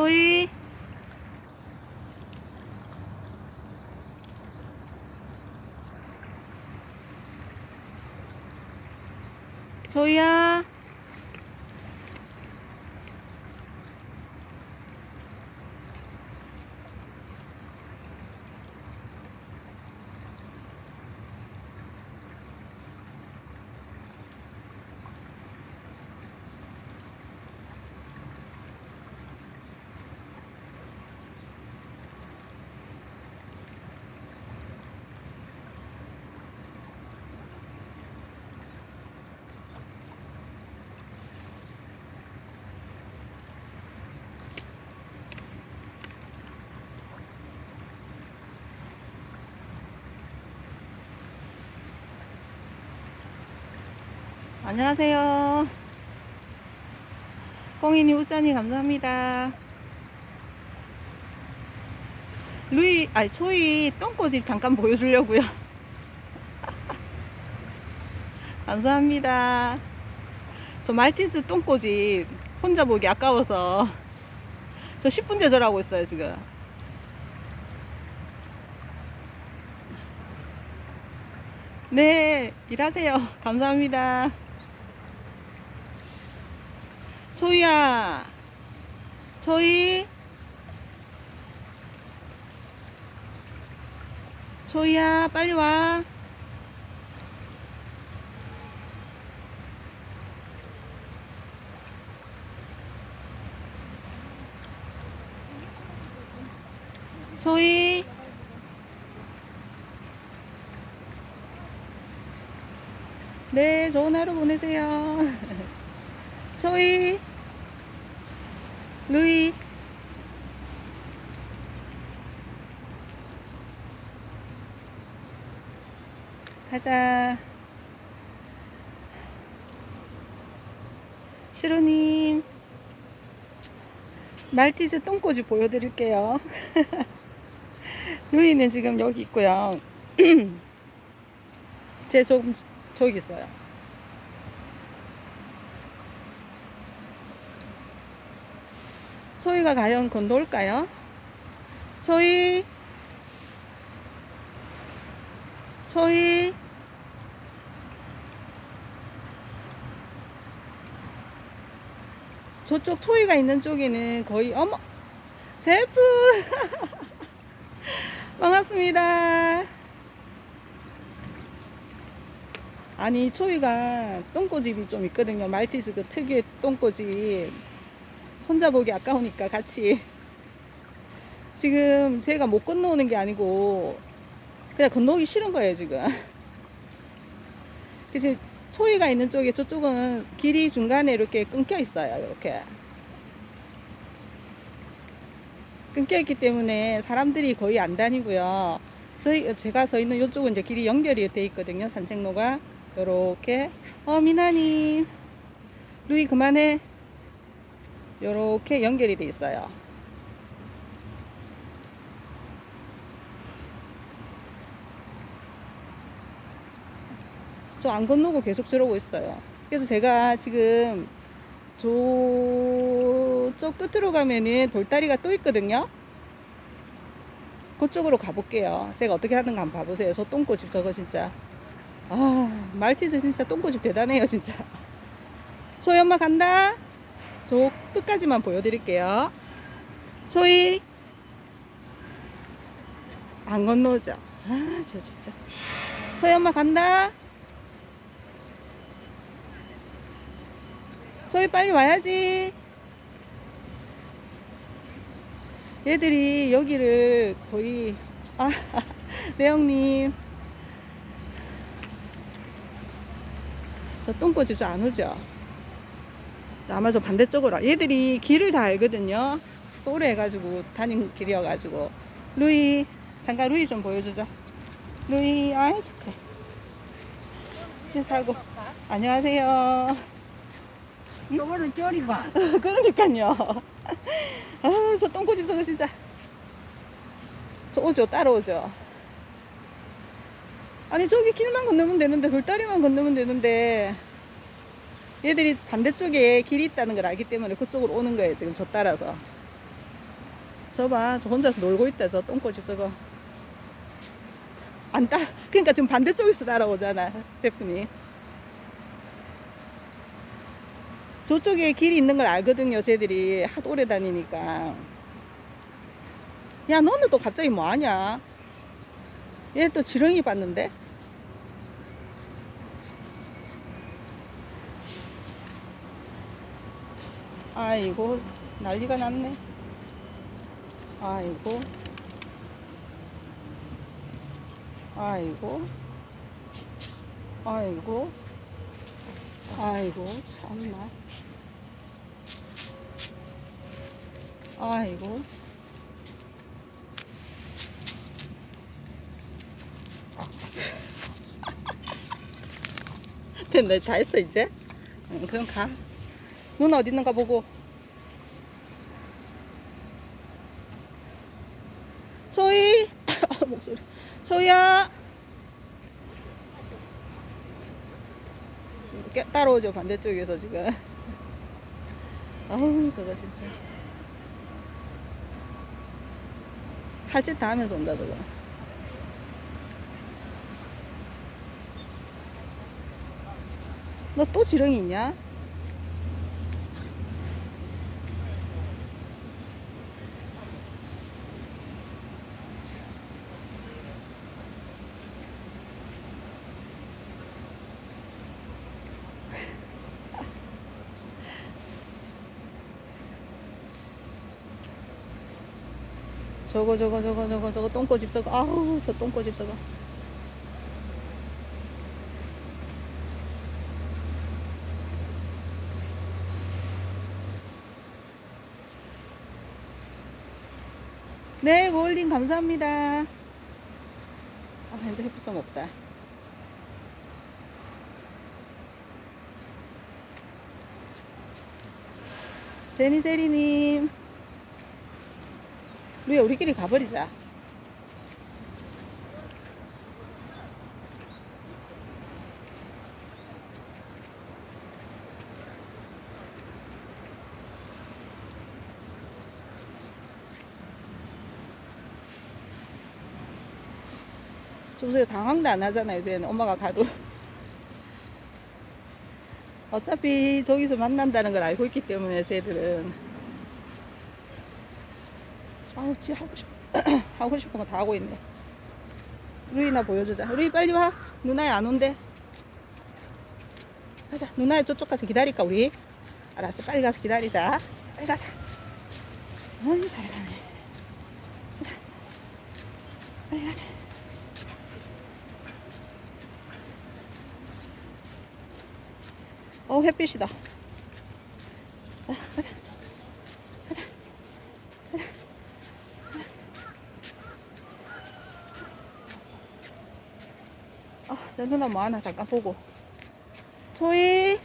소희. 소희야. 안녕하세요. 꽁이님, 우짜님, 감사합니다. 루이, 아니, 초이 똥꼬집 잠깐 보여주려고요. 감사합니다. 저 말티즈 똥꼬집 혼자 보기 아까워서 저 10분 제절하고 있어요, 지금. 네, 일하세요. 감사합니다. 초이야, 초이, 초이야, 빨리 와. 초이. 네, 좋은 하루 보내세요. 초이, 루이. 가자. 시로님. 말티즈 똥꼬지 보여드릴게요. 루이는 지금 여기 있고요. 제 조금 저기 있어요. 소희가 과연 건너올까요? 소희, 소희, 저쪽 소희가 있는 쪽에는 거의 어머 제프 반갑습니다. 아니 초이가 똥꼬집이 좀 있거든요. 말티즈 그 특유의 똥꼬집. 혼자 보기 아까우니까 같이. 지금 제가 못 건너오는 게 아니고 그냥 건너오기 싫은 거예요 지금. 그래서 초이가 있는 쪽에 저쪽은 길이 중간에 이렇게 끊겨 있어요. 이렇게. 끊겨 있기 때문에 사람들이 거의 안 다니고요. 저희 제가 서 있는 이쪽은 이제 길이 연결이 돼 있거든요. 산책로가 요렇게 어 미나님 루이 그만해 요렇게 연결이 돼 있어요. 저 안 건너고 계속 저러고 있어요. 그래서 제가 지금 저쪽 끝으로 가면은 돌다리가 또 있거든요. 그쪽으로 가볼게요. 제가 어떻게 하는가 한번 봐보세요. 저 똥꼬집 저거 진짜. 아, 말티즈 진짜 똥꼬집 대단해요, 진짜. 소희 엄마 간다. 저 끝까지만 보여드릴게요. 소희. 안 건너오죠? 아, 저 진짜. 소희 엄마 간다. 소희 빨리 와야지. 얘들이 여기를 거의, 아, 네, 형님. 저 똥꼬집 저안 오죠? 아마 저 반대쪽으로. 와. 얘들이 길을 다 알거든요. 또래 해가지고, 다닌 길이어가지고. 루이, 잠깐 루이 좀 보여주자. 루이, 아이, 착해. 신사고. 안녕하세요. 저거는 쩔이봐. 그러니까요. 아, 저 똥꼬집 저거 진짜. 저 오죠, 따라오죠. 아니, 저기 길만 건너면 되는데, 돌다리만 건너면 되는데, 얘들이 반대쪽에 길이 있다는 걸 알기 때문에 그쪽으로 오는 거예요, 지금 저 따라서. 저봐, 저 혼자서 놀고 있다, 저 똥꼬집 저거. 안 따, 그러니까 지금 반대쪽에서 따라오잖아, 셰프님. 저쪽에 길이 있는 걸 알거든요, 쟤들이. 하도 오래 다니니까. 야, 너는 또 갑자기 뭐 하냐? 얘 또 지렁이 봤는데? 아이고, 난리가 났네. 아이고. 아이고. 아이고. 아이고, 참나. 아이고. 됐네, 다 했어, 이제. 응, 그럼 가. 눈 어디 있는가 보고. 소희! 아, 목소리. 소희야! 깨, 따라오죠, 반대쪽에서 지금. 아우, 저거 진짜. 할 짓 다 하면서 온다, 저거. 너 또 지렁이 있냐? 저거 저거 저거 저거 저거 똥꼬집 저거. 아우 저 똥꼬집 저거. 네 고울링 감사합니다. 아 이제 햇빛 좀 없다. 제니세리님 루야 우리끼리 가버리자. 좀서 당황도 안 하잖아 요새는. 엄마가 가도. 어차피 저기서 만난다는 걸 알고 있기 때문에 쟤들은 아우 지 하고 싶 하고 싶은 거 다 하고 있네. 루이나 보여주자. 루이 빨리 와. 누나야 안 온대. 가자. 누나야 저쪽 가서 기다릴까 우리? 알았어. 빨리 가서 기다리자. 빨리 가자. 어이 잘 가네. 가자. 빨리 가자. 어 햇빛이다 자, 가자 가자 가자 누나 뭐 하나 잠깐 보고. 소희.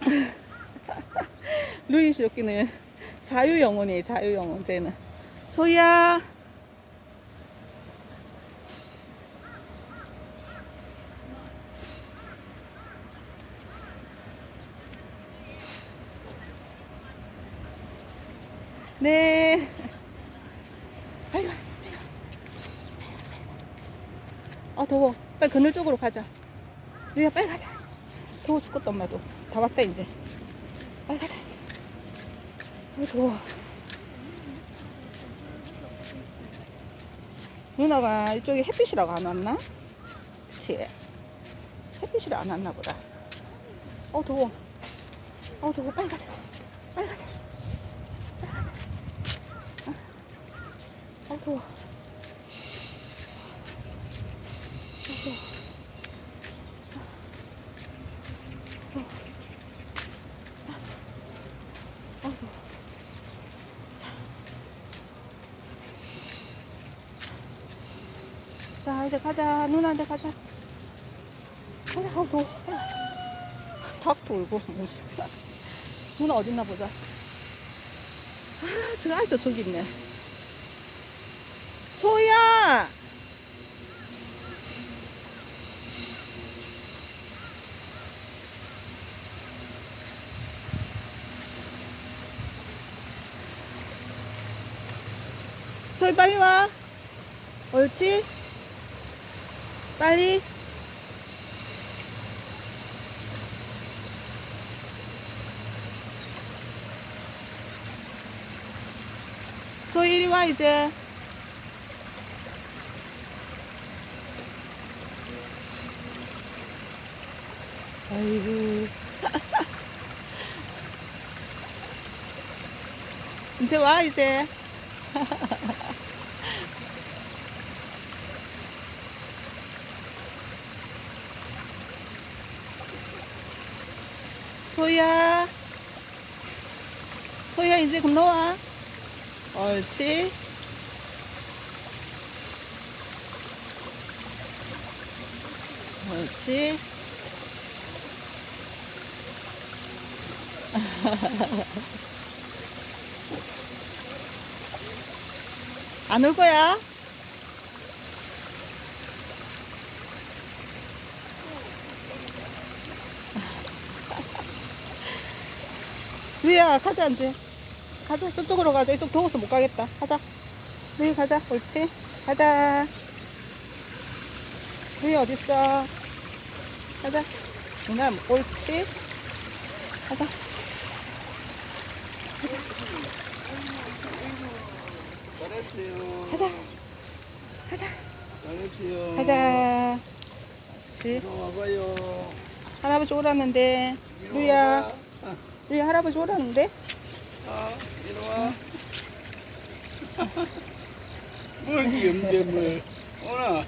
루이스 여기는 자유영혼이에요, 자유영혼, 쟤는. 소희야. 네. 와. 아 더워. 빨리 그늘 쪽으로 가자. 유야 빨리 가자. 더워 죽겠다 엄마도. 다 왔다 이제. 빨리 가자. 아 더워. 누나가 이쪽에 햇빛이라고 안 왔나? 그치? 햇빛이라 안 왔나 보다. 어 더워. 어 더워. 빨리 가자. 빨리 가자. 빨리 가자. 더워. 자 이제 가자 누나한테 가자 가자 더워 닭 돌고 뭐, 누나 어딨나 보자 아, 저 아이도 저기 있네. 초야! 초이 빨리 와. 옳지? 빨리. 초이 이리 와 이제. 아이고. 이제 와 이제. 소희야. 소희야, 이제 건너와. 옳지. 옳지. 안 올 거야? 루야 가자 이제. 가자 저쪽으로 가자. 이쪽 더워서 못 가겠다. 가자. 루이 가자. 옳지. 가자. 루이 어딨어? 가자. 누나 옳지. 가자. 잘했어요. 가자. 가자. 잘했어요. 가자. 이리 와봐요. 할아버지 오라는데. 루야 아, 루이 할아버지 오라는데 아, 이리 와. 뭘 귀염제 뭘. 오나.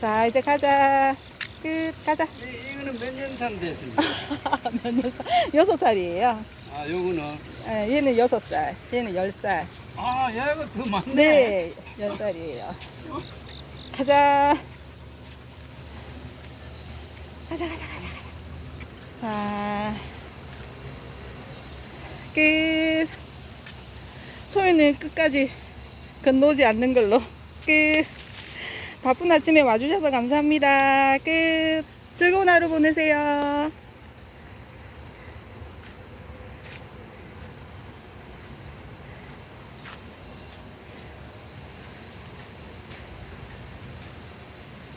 자 이제 가자 끝 가자 이, 이거는 몇 년산 됐습니까? 몇년 살? 여섯 살이에요 아, 요거는. 예, 얘는 여섯 살 얘는 열 살 아, 야, 이거 더 많네. 네, 열 살이에요. 가자. 가자, 가자, 가자, 가 자. 자, 끝. 소희는 끝까지 건너오지 않는 걸로. 끝. 바쁜 아침에 와주셔서 감사합니다. 끝. 즐거운 하루 보내세요.